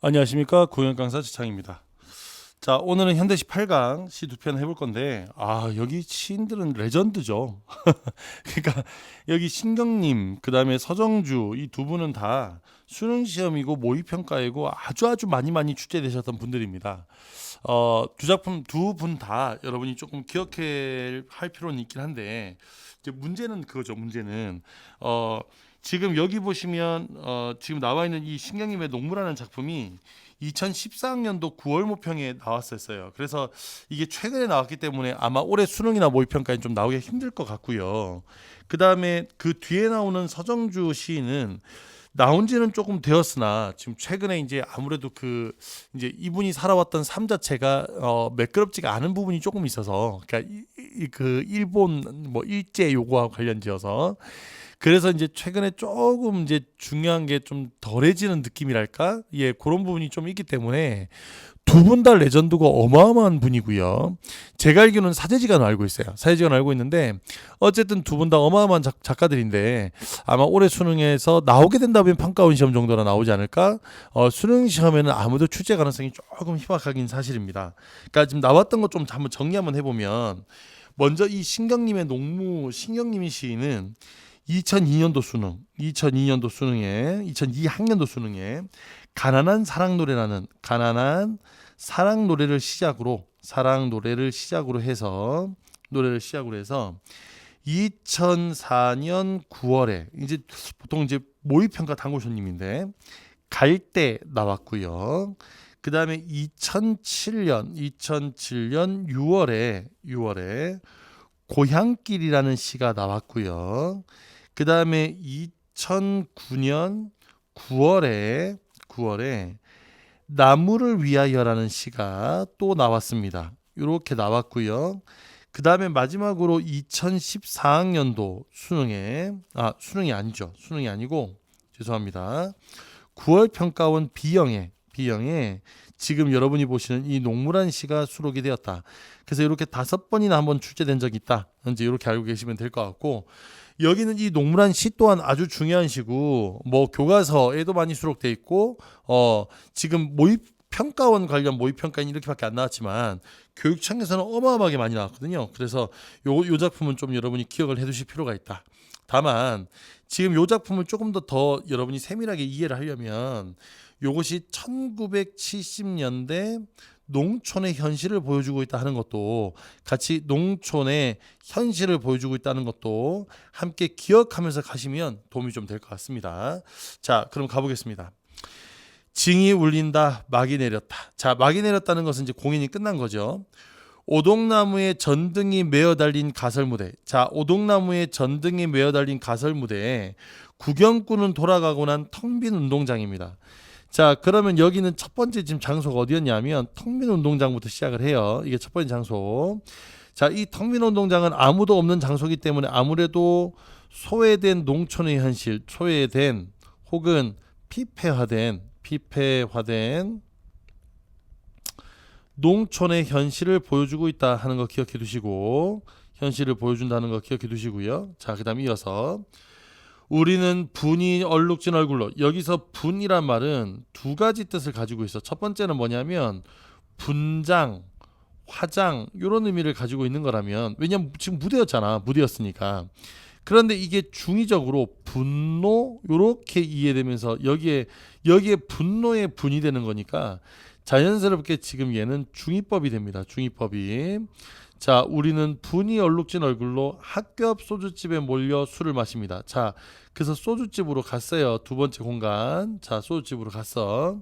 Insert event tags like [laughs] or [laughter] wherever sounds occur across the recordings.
안녕하십니까 구현 강사 지창입니다. 자 오늘은 현대시 8강 시 두 편 해볼 건데 아 여기 시인들은 레전드죠. [laughs] 그러니까 여기 신경님 그 다음에 서정주 이 두 분은 다 수능 시험이고 모의 평가이고 아주 아주 많이 많이 출제되셨던 분들입니다. 어 두 작품 두 분 다 여러분이 조금 기억해 할 필요는 있긴 한데 이제 문제는 그거죠. 문제는 어. 지금 여기 보시면 어, 지금 나와 있는 이 신경님의 농무라는 작품이 2014학년도 9월 모평에 나왔었어요. 그래서 이게 최근에 나왔기 때문에 아마 올해 수능이나 모의평가에 좀 나오기 힘들 것 같고요. 그 다음에 그 뒤에 나오는 서정주 시인은 나온 지는 조금 되었으나 지금 최근에 이제 아무래도 그 이제 이분이 살아왔던 삶 자체가 어 매끄럽지가 않은 부분이 조금 있어서 그러니까 이, 이, 그 일본 뭐 일제 요구와 관련지어서 그래서 이제 최근에 조금 이제 중요한 게 좀 덜해지는 느낌이랄까? 예, 그런 부분이 좀 있기 때문에 두 분 다 레전드가 어마어마한 분이고요. 제가 알기로는 사제지간 알고 있어요. 사제지간 알고 있는데 어쨌든 두 분 다 어마어마한 작, 작가들인데 아마 올해 수능에서 나오게 된다면 평가원 시험 정도나 나오지 않을까? 어, 수능 시험에는 아무도 출제 가능성이 조금 희박하긴 사실입니다. 그러니까 지금 나왔던 것 좀 한번 정리 한번 해보면 먼저 이 신경님의 농무 신경님이 시인은 2002년도 수능, 2002년도 수능에 2002학년도 수능에 가난한 사랑 노래라는 가난한 사랑 노래를 시작으로 사랑 노래를 시작으로 해서 노래를 시작으로 해서 2004년 9월에 이제 보통 이제 모의평가 당구쇼님인데 갈 때 나왔고요. 그 다음에 2007년 2007년 6월에 6월에 고향길이라는 시가 나왔고요. 그 다음에 2009년 9월에 9월에 나무를 위하여라는 시가 또 나왔습니다. 이렇게 나왔고요. 그 다음에 마지막으로 2014학년도 수능에 아 수능이 아니죠. 수능이 아니고 죄송합니다. 9월 평가원 B형에 B형에 지금 여러분이 보시는 이 농무란 시가 수록이 되었다. 그래서 이렇게 다섯 번이나 한번 출제된 적이 있다. 현재 이렇게 알고 계시면 될 것 같고 여기는 이 농무란 시 또한 아주 중요한 시고 뭐 교과서에도 많이 수록돼 있고 어 지금 모의 평가원 관련 모의 평가는 이렇게밖에 안 나왔지만 교육청에서는 어마어마하게 많이 나왔거든요. 그래서 요, 요 작품은 좀 여러분이 기억을 해두실 필요가 있다. 다만 지금 요 작품을 조금 더 더 여러분이 세밀하게 이해를 하려면 요것이 1970년대 농촌의 현실을 보여주고 있다 하는 것도 같이 농촌의 현실을 보여주고 있다는 것도 함께 기억하면서 가시면 도움이 좀 될 것 같습니다. 자, 그럼 가보겠습니다. 징이 울린다, 막이 내렸다. 자, 막이 내렸다는 것은 이제 공연이 끝난 거죠. 오동나무에 전등이 메어 달린 가설 무대. 자, 오동나무에 전등이 메어 달린 가설 무대에 구경꾼은 돌아가고 난 텅 빈 운동장입니다. 자, 그러면 여기는 첫 번째 지금 장소가 어디였냐면 텅빈 운동장부터 시작을 해요. 이게 첫 번째 장소. 자, 이 텅빈 운동장은 아무도 없는 장소이기 때문에 아무래도 소외된 농촌의 현실, 소외된 혹은 피폐화된 피폐화된 농촌의 현실을 보여주고 있다 하는 거 기억해 두시고 현실을 보여준다는 거 기억해 두시고요. 자, 그다음 이어서 우리는 분이 얼룩진 얼굴로 여기서 분이란 말은 두 가지 뜻을 가지고 있어. 첫 번째는 뭐냐면 분장, 화장 이런 의미를 가지고 있는 거라면 왜냐면 지금 무대였잖아. 무대였으니까. 그런데 이게 중의적으로 분노 요렇게 이해되면서 여기에 여기에 분노의 분이 되는 거니까 자연스럽게 지금 얘는 중의법이 됩니다. 중의법이. 자, 우리는 분이 얼룩진 얼굴로 학교 앞 소주집에 몰려 술을 마십니다. 자, 그래서 소주집으로 갔어요. 두 번째 공간. 자, 소주집으로 갔어.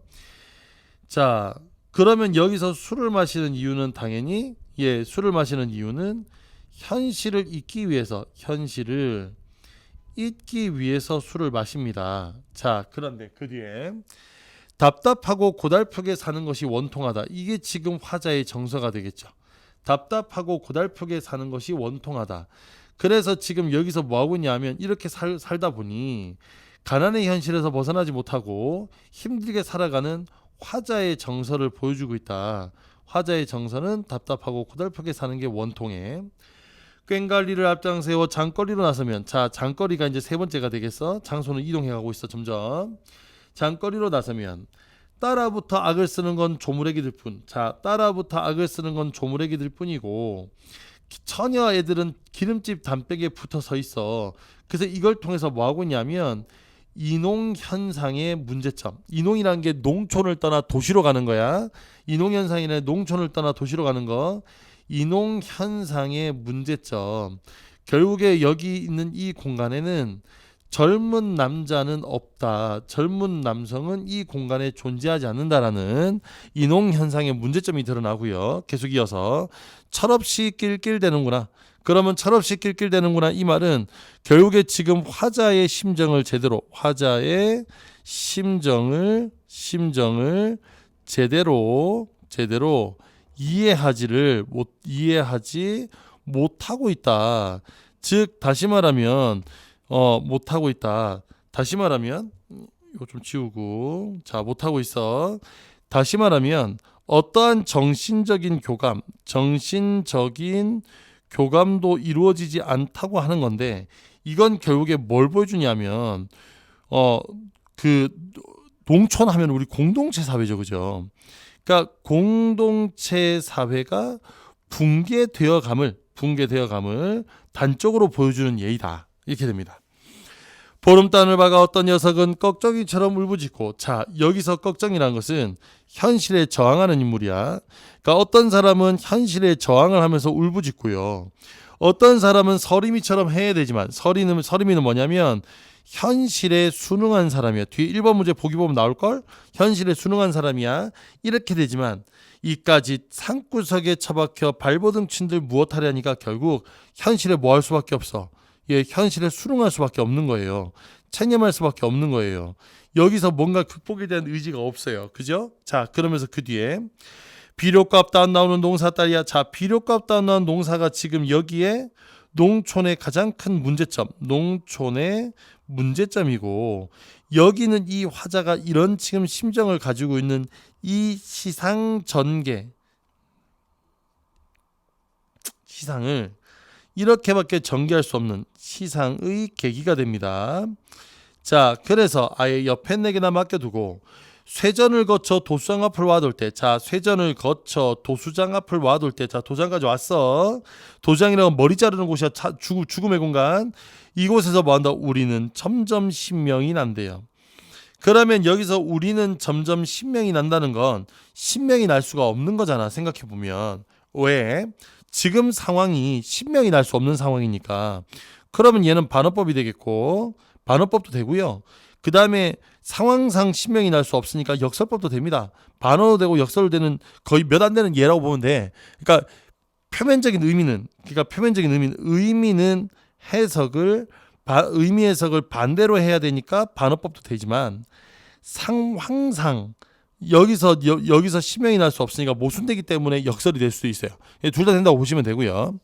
자, 그러면 여기서 술을 마시는 이유는 당연히 예, 술을 마시는 이유는 현실을 잊기 위해서 현실을 잊기 위해서 술을 마십니다. 자, 그런데 그 뒤에 답답하고 고달프게 사는 것이 원통하다. 이게 지금 화자의 정서가 되겠죠. 답답하고 고달프게 사는 것이 원통하다. 그래서 지금 여기서 뭐 하고 있냐면 이렇게 살, 살다 보니 가난의 현실에서 벗어나지 못하고 힘들게 살아가는 화자의 정서를 보여주고 있다. 화자의 정서는 답답하고 고달프게 사는 게 원통해. 꽹과리를 앞장세워 장거리로 나서면 자 장거리가 이제 세 번째가 되겠어. 장소는 이동해 가고 있어 점점. 장거리로 나서면 따라부터 악을 쓰는 건 조무래기들 뿐. 자, 따라부터 악을 쓰는 건 조무래기들 뿐이고 처녀 애들은 기름집 담백에 붙어 서 있어. 그래서 이걸 통해서 뭐 하고 있냐면 이농 현상의 문제점. 이농이라는 게 농촌을 떠나 도시로 가는 거야. 이농 현상이나 농촌을 떠나 도시로 가는 거. 이농 현상의 문제점. 결국에 여기 있는 이 공간에는 젊은 남자는 없다. 젊은 남성은 이 공간에 존재하지 않는다라는 이농 현상의 문제점이 드러나고요. 계속 이어서 철없이 낄낄대는구나. 그러면 철없이 낄낄대는구나 이 말은 결국에 지금 화자의 심정을 제대로 화자의 심정을 심정을 제대로 제대로 이해하지를 못 이해하지 못하고 있다. 즉 다시 말하면 어 못하고 있다. 다시 말하면 이거 좀 지우고 자 못하고 있어. 다시 말하면 어떠한 정신적인 교감, 정신적인 교감도 이루어지지 않다고 하는 건데 이건 결국에 뭘 보여주냐면 어그 농촌 하면 우리 공동체 사회죠, 그죠? 그러니까 공동체 사회가 붕괴되어 감을 붕괴되어 감을 단적으로 보여주는 예이다 이렇게 됩니다. 보름단을 박아 어떤 녀석은 꺽정이처럼 울부짖고 자 여기서 꺽정이라는 것은 현실에 저항하는 인물이야. 그러니까 어떤 사람은 현실에 저항을 하면서 울부짖고요. 어떤 사람은 서리미처럼 해야 되지만 서리는 서리미는 뭐냐면 현실에 순응한 사람이야. 뒤에 1번 문제 보기 보면 나올 걸. 현실에 순응한 사람이야. 이렇게 되지만 이까지 산구석에 처박혀 발버둥 친들 무엇하려니까 결국 현실에 뭐 할 수밖에 없어. 예, 현실에 수긍할 수밖에 없는 거예요. 체념할 수밖에 없는 거예요. 여기서 뭔가 극복에 대한 의지가 없어요. 그죠? 자, 그러면서 그 뒤에 비료값도 안 나오는 농사 딸이야. 자, 비료값도 안 나오는 농사가 지금 여기에 농촌의 가장 큰 문제점, 농촌의 문제점이고 여기는 이 화자가 이런 지금 심정을 가지고 있는 이 시상 전개 시상을 이렇게밖에 전개할 수 없는 시상의 계기가 됩니다. 자, 그래서 아예 옆에 네 개나 맡겨두고 쇠전을 거쳐 도수장 앞을 와둘 때, 자, 쇠전을 거쳐 도수장 앞을 와둘 때, 자, 도장까지 왔어. 도장이라고 머리 자르는 곳이야. 차, 죽, 죽음의 공간. 이곳에서 뭐 한다? 우리는 점점 신명이 난대요. 그러면 여기서 우리는 점점 신명이 난다는 건 신명이 날 수가 없는 거잖아. 생각해 보면. 왜? 지금 상황이 신명이 날 수 없는 상황이니까. 그러면 얘는 반어법이 되겠고, 반어법도 되고요. 그 다음에 상황상 신명이 날 수 없으니까 역설법도 됩니다. 반어도 되고 역설도 되는 거의 몇 안 되는 예라고 보면 돼. 그러니까 표면적인 의미는, 그러니까 표면적인 의미는, 의미는 해석을, 바, 의미 해석을 반대로 해야 되니까 반어법도 되지만, 상황상, 여기서 여, 기서 심명이 날 수 없으니까 모순되기 때문에 역설이 될 수도 있어요. 둘 다 된다고 보시면 되고요.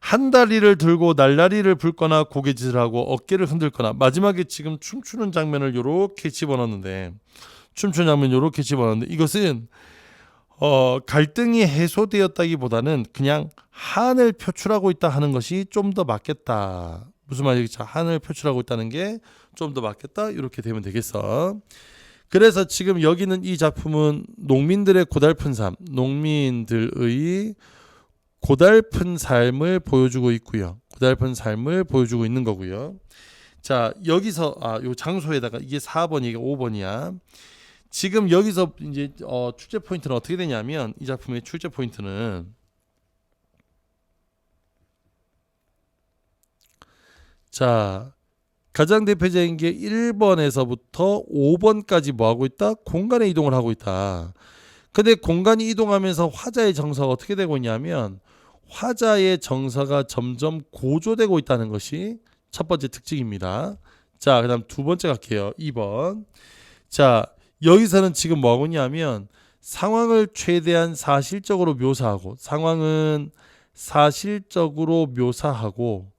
한 다리를 들고 날라리를 불거나 고개짓을 하고 어깨를 흔들거나 마지막에 지금 춤추는 장면을 요렇게 집어넣는데 춤추는 장면 요렇게 집어넣는데 이것은 어, 갈등이 해소되었다기보다는 그냥 한을 표출하고 있다 하는 것이 좀 더 맞겠다. 무슨 말이겠죠? 한을 표출하고 있다는 게 좀 더 맞겠다. 이렇게 되면 되겠어. 그래서 지금 여기는 이 작품은 농민들의 고달픈 삶, 농민들의 고달픈 삶을 보여주고 있고요. 고달픈 삶을 보여주고 있는 거고요. 자, 여기서 아, 요 장소에다가 이게 4번, 이게 5번이야. 지금 여기서 이제 어, 출제 포인트는 어떻게 되냐면 이 작품의 출제 포인트는 자, 가장 대표적인 게 1번에서부터 5번까지 뭐 하고 있다? 공간에 이동을 하고 있다. 근데 공간이 이동하면서 화자의 정서가 어떻게 되고 있냐면 화자의 정서가 점점 고조되고 있다는 것이 첫 번째 특징입니다. 자, 그다음 두 번째 갈게요. 2번. 자, 여기서는 지금 뭐 하고 있냐면 상황을 최대한 사실적으로 묘사하고 상황은 사실적으로 묘사하고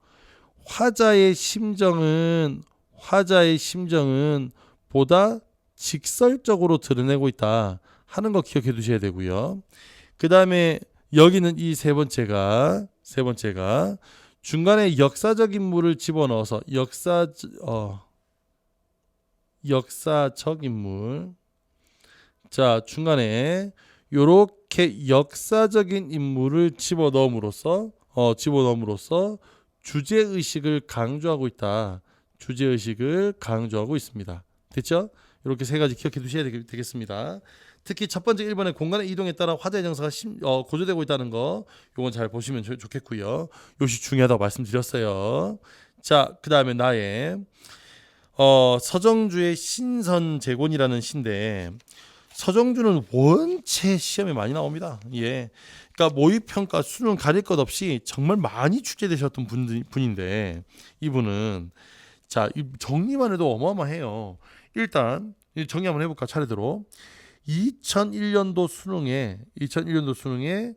화자의 심정은 화자의 심정은 보다 직설적으로 드러내고 있다 하는 거 기억해 두셔야 되고요. 그 다음에 여기는 이 세 번째가 세 번째가 중간에 역사적 인물을 집어넣어서 역사 어 역사적 인물 자 중간에 요렇게 역사적인 인물을 집어 넣음으로써 어 집어 넣음으로써 주제 의식을 강조하고 있다. 주제 의식을 강조하고 있습니다. 됐죠? 이렇게 세 가지 기억해 두셔야 되겠- 되겠습니다. 특히 첫 번째 1번의 공간의 이동에 따라 화재 정사가 심, 어, 고조되고 있다는 거 요건 잘 보시면 좋- 좋겠고요. 요시 중요하다고 말씀드렸어요. 자, 그 다음에 나의 어, 서정주의 신선 재곤이라는 시인데 서정주는 원체 시험에 많이 나옵니다. 예. 그러니까 모의 평가 수능 가릴 것 없이 정말 많이 출제되셨던 분, 분인데 이분은 자, 이 정리만 해도 어마어마해요. 일단 이 정리 한번 해볼까 차례대로 2001년도 수능에 2001년도 수능에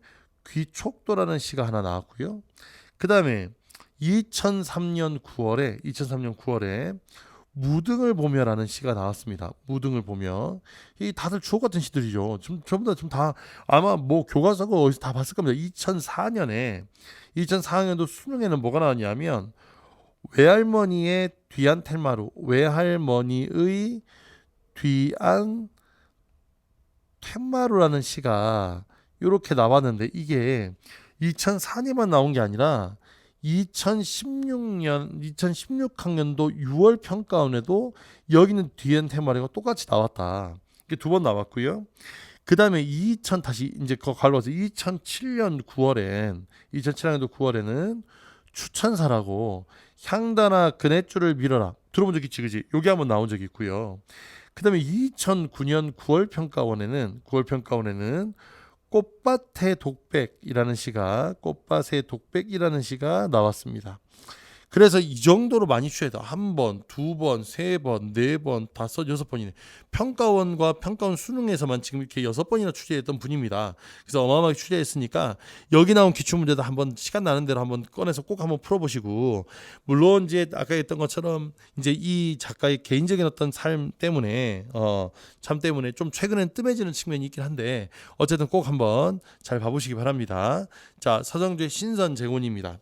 귀촉도라는 시가 하나 나왔고요. 그 다음에 2003년 9월에 2003년 9월에 무등을 보며라는 시가 나왔습니다. 무등을 보며 이 다들 주옥 같은 시들이죠. 좀 전부 다좀다 아마 뭐 교과서고 어디서 다 봤을 겁니다. 2004년에 2004년도 수능에는 뭐가 나왔냐면 외할머니의 뒤안 텔마루 외할머니의 뒤안 툇마루라는 시가 이렇게 나왔는데 이게 2004년만 나온 게 아니라 2016년 2016학년도 6월 평가원에도 여기는 뒤엔 테마리가 똑같이 나왔다. 이게 두 번 나왔고요. 그 다음에 2000 다시 이제 그 갈라서 2007년 9월엔 2007학년도 9월에는 추천사라고 향단아 그네줄을 밀어라 들어본 적 있지 그지? 여기 한번 나온 적이 있고요. 그 다음에 2009년 9월 평가원에는 9월 평가원에는 꽃밭의 독백이라는 시가 꽃밭의 독백이라는 시가 나왔습니다. 그래서 이 정도로 많이 취해다 한 번, 두 번, 세 번, 네 번, 다섯, 여섯 번이네. 평가원과 평가원 수능에서만 지금 이렇게 여섯 번이나 취재했던 분입니다. 그래서 어마어마하게 취재했으니까 여기 나온 기출 문제도 한번 시간 나는 대로 한번 꺼내서 꼭 한번 풀어보시고 물론 이제 아까 했던 것처럼 이제 이 작가의 개인적인 어떤 삶 때문에 어참 때문에 좀 최근엔 뜸해지는 측면이 있긴 한데 어쨌든 꼭 한번 잘 봐보시기 바랍니다. 자 서정주의 신선 재곤입니다.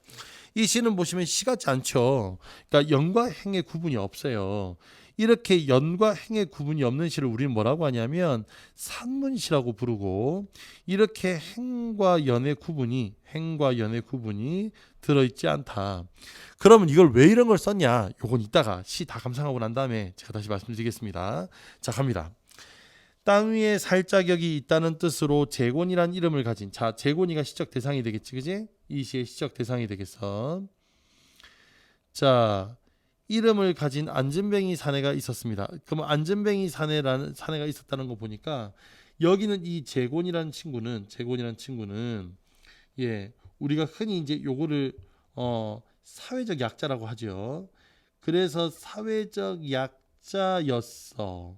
이 시는 보시면 시 같지 않죠. 그러니까 연과 행의 구분이 없어요. 이렇게 연과 행의 구분이 없는 시를 우리는 뭐라고 하냐면 산문시라고 부르고 이렇게 행과 연의 구분이 행과 연의 구분이 들어있지 않다. 그러면 이걸 왜 이런 걸 썼냐? 요건 이따가 시 다 감상하고 난 다음에 제가 다시 말씀드리겠습니다. 자 갑니다. 땅 위에 살 자격이 있다는 뜻으로 재곤이란 이름을 가진 자 재곤이가 시적 대상이 되겠지 그지? 이 시의 시적 대상이 되겠어. 자 이름을 가진 안전뱅이 사내가 있었습니다. 그러면 안전뱅이 사내라는 사내가 있었다는 거 보니까 여기는 이 재곤이라는 친구는 재곤이라는 친구는 예 우리가 흔히 이제 요거를 어 사회적 약자라고 하죠. 그래서 사회적 약자였어.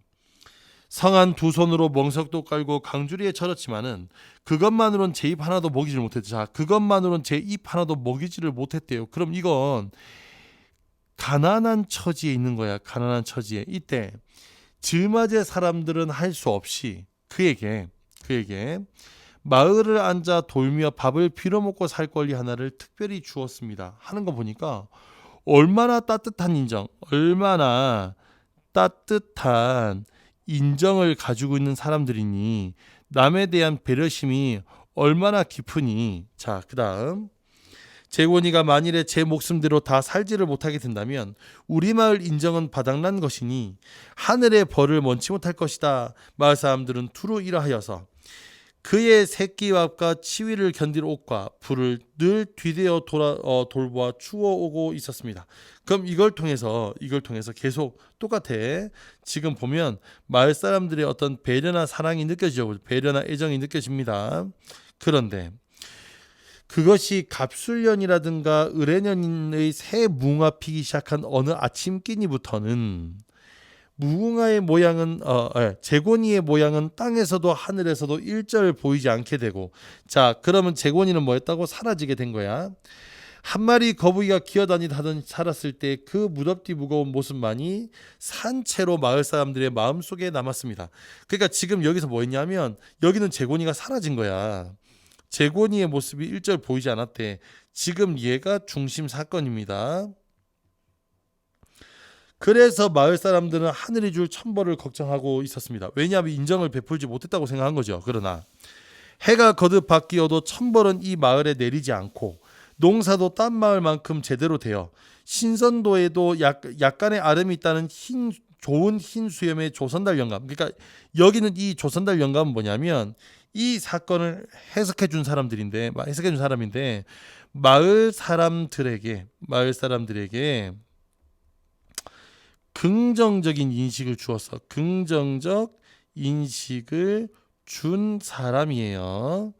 성한 두 손으로 멍석도 깔고 강주리에 절었지만은 그것만으론 제 입 하나도 먹이지를 못했죠. 자, 그것만으론 제 입 하나도 먹이지를 못했대요. 그럼 이건 가난한 처지에 있는 거야. 가난한 처지에. 이때 즈마제 사람들은 할 수 없이 그에게 그에게 마을을 앉아 돌며 밥을 빌어먹고 살 권리 하나를 특별히 주었습니다. 하는 거 보니까 얼마나 따뜻한 인정, 얼마나 따뜻한 인정을 가지고 있는 사람들이니 남에 대한 배려심이 얼마나 깊으니. 자 그다음. 재곤이가 만일에 제 목숨대로 다 살지를 못하게 된다면 우리 마을 인정은 바닥난 것이니 하늘의 벌을 먼치 못할 것이다. 마을 사람들은 투루 이러하여서 그의 새끼밥과 치위를 견딜 옷과 불을 늘 뒤대어 돌아 어, 돌보아 추워오고 있었습니다. 그럼 이걸 통해서 이걸 통해서 계속 똑같아. 지금 보면 마을 사람들의 어떤 배려나 사랑이 느껴지죠. 배려나 애정이 느껴집니다. 그런데 그것이 갑술년이라든가 을해년의 새 무궁화 피기 시작한 어느 아침 끼니부터는 무궁화의 모양은 어, 예, 제곤이의 모양은 땅에서도 하늘에서도 일절 보이지 않게 되고 자 그러면 제곤이는 뭐였다고? 사라지게 된 거야. 한 마리 거북이가 기어다니다던 살았을 때 그 무덥디 무거운 모습만이 산채로 마을 사람들의 마음속에 남았습니다. 그러니까 지금 여기서 뭐였냐면 여기는 제곤이가 사라진 거야. 제곤이의 모습이 일절 보이지 않았대. 지금 얘가 중심 사건입니다 그래서 마을 사람들은 하늘이 줄 천벌을 걱정하고 있었습니다. 왜냐하면 인정을 베풀지 못했다고 생각한 거죠. 그러나 해가 거듭 바뀌어도 천벌은 이 마을에 내리지 않고 농사도 딴 마을만큼 제대로 되어 신선도에도 약, 약간의 아름이 있다는 흰 좋은 흰 수염의 조선달 영감. 그러니까 여기는 이 조선달 영감은 뭐냐면 이 사건을 해석해 준 사람들인데 해석해 준 사람인데 마을 사람들에게 마을 사람들에게 긍정적인 인식을 주었어. 긍정적 인식을 준 사람이에요.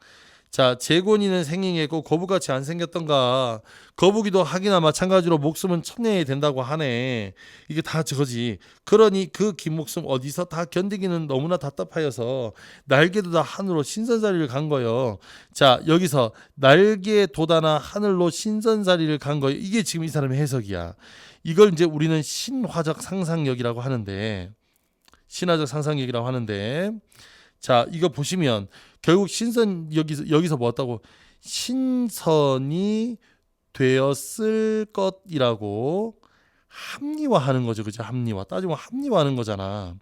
자, 재곤이는 생행했고 거북같이 안 생겼던가. 거북이도 하기나 마찬가지로 목숨은 천년이 된다고 하네. 이게 다 저거지. 그러니 그 긴 목숨 어디서 다 견디기는 너무나 답답하여서 날개도 다 하늘로 신선자리를 간 거예요. 자, 여기서 날개 돋아나 하늘로 신선자리를 간 거예요. 이게 지금 이 사람의 해석이야. 이걸 이제 우리는 신화적 상상력이라고 하는데 신화적 상상력이라고 하는데 자, 이거 보시면 결국 신선 여기서 여기서 뭐 왔다고 신선이 되었을 것이라고 합리화하는 거죠. 그죠? 합리화. 따지면 합리화하는 거잖아.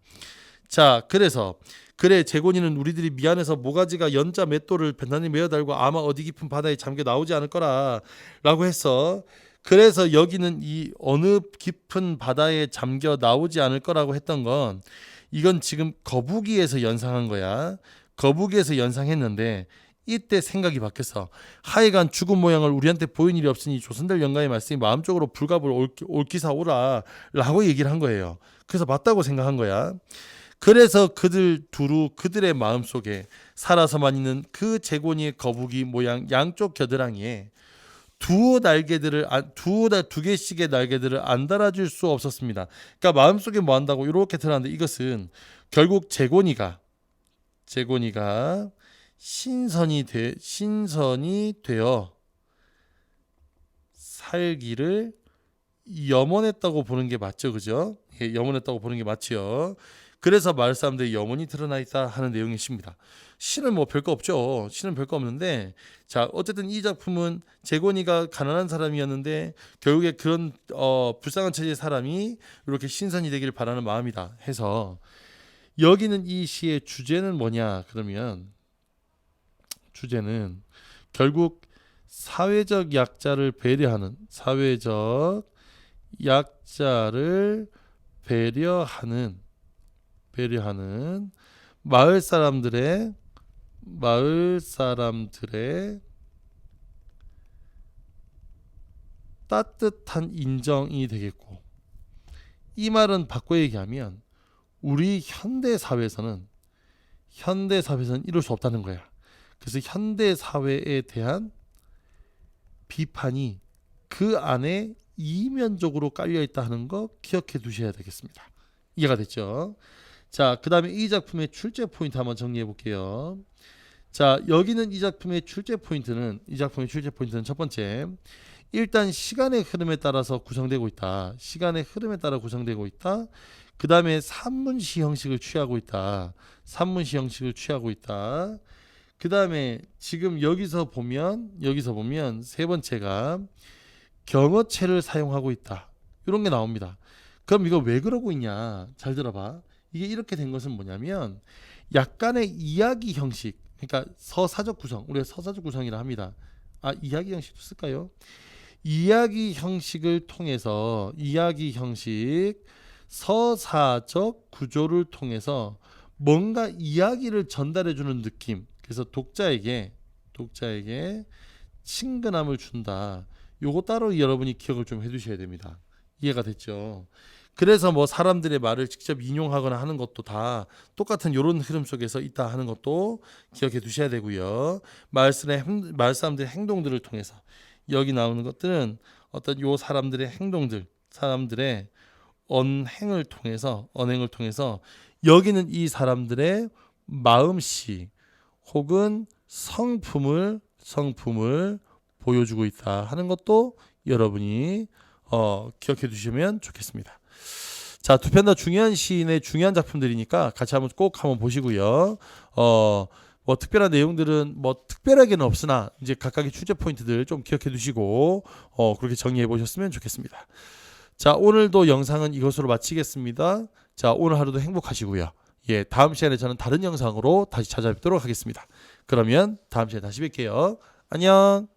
자, 그래서 그래 재곤이는 우리들이 미안해서 모가지가 연자 맷돌을 벤단히 메어 달고 아마 어디 깊은 바다에 잠겨 나오지 않을 거라라고 했어. 그래서 여기는 이 어느 깊은 바다에 잠겨 나오지 않을 거라고 했던 건 이건 지금 거북이에서 연상한 거야. 거북이에서 연상했는데 이때 생각이 바뀌었어. 하여간 죽은 모양을 우리한테 보인 일이 없으니 조선들 영감의 말씀이 마음적으로 불갑을 옳기, 옳기사 오라 라고 얘기를 한 거예요. 그래서 맞다고 생각한 거야. 그래서 그들 두루 그들의 마음 속에 살아서만 있는 그 제곤이의 거북이 모양 양쪽 겨드랑이에 두 날개들을 안- 두, 달- 두 개씩의 날개들을 안 달아줄 수 없었습니다. 그러니까 마음속에 뭐 한다고 이렇게 드러났는데 이것은 결국 제곤이가 제곤이가 신선이 되 신선이 되어 살기를 염원했다고 보는 게 맞죠, 그죠? 예, 염원했다고 보는 게 맞지요. 그래서 마을 사람들이 염원이 드러나 있다 하는 내용이십니다. 신은 뭐 별거 없죠. 신은 별거 없는데 자 어쨌든 이 작품은 재곤이가 가난한 사람이었는데 결국에 그런 어, 불쌍한 처지의 사람이 이렇게 신선이 되기를 바라는 마음이다 해서 여기는 이 시의 주제는 뭐냐 그러면 주제는 결국 사회적 약자를 배려하는 사회적 약자를 배려하는 배려하는 마을 사람들의 마을 사람들의 따뜻한 인정이 되겠고 이 말은 바꿔 얘기하면 우리 현대 사회에서는 현대 사회에서는 이룰 수 없다는 거야. 그래서 현대 사회에 대한 비판이 그 안에 이면적으로 깔려 있다 하는 거 기억해 두셔야 되겠습니다. 이해가 됐죠? 자, 그 다음에 이 작품의 출제 포인트 한번 정리해 볼게요. 자, 여기는 이 작품의 출제 포인트는 이 작품의 출제 포인트는 첫 번째 일단 시간의 흐름에 따라서 구성되고 있다. 시간의 흐름에 따라 구성되고 있다. 그 다음에 산문시 형식을 취하고 있다. 산문시 형식을 취하고 있다. 그 다음에 지금 여기서 보면 여기서 보면 세 번째가 경어체를 사용하고 있다. 이런 게 나옵니다. 그럼 이거 왜 그러고 있냐? 잘 들어봐. 이게 이렇게 된 것은 뭐냐면 약간의 이야기 형식, 그러니까 서사적 구성, 우리가 서사적 구성이라 합니다. 아 이야기 형식도 쓸까요? 이야기 형식을 통해서 이야기 형식 서사적 구조를 통해서 뭔가 이야기를 전달해 주는 느낌. 그래서 독자에게 독자에게 친근함을 준다. 요거 따로 여러분이 기억을 좀 해 두셔야 됩니다. 이해가 됐죠? 그래서 뭐 사람들의 말을 직접 인용하거나 하는 것도 다 똑같은 요런 흐름 속에서 있다 하는 것도 기억해 두셔야 되고요. 말씀의 행- 말 사람들의 행동들을 통해서 여기 나오는 것들은 어떤 요 사람들의 행동들, 사람들의 언행을 통해서 언행을 통해서 여기는 이 사람들의 마음씨 혹은 성품을 성품을 보여주고 있다 하는 것도 여러분이 어, 기억해 두시면 좋겠습니다. 자, 두 편 다 중요한 시인의 중요한 작품들이니까 같이 한번 꼭 한번 보시고요. 어, 뭐 특별한 내용들은 뭐 특별하게는 없으나 이제 각각의 출제 포인트들 좀 기억해 두시고 어, 그렇게 정리해 보셨으면 좋겠습니다. 자, 오늘도 영상은 이것으로 마치겠습니다. 자, 오늘 하루도 행복하시고요. 예, 다음 시간에 저는 다른 영상으로 다시 찾아뵙도록 하겠습니다. 그러면 다음 시간에 다시 뵐게요. 안녕.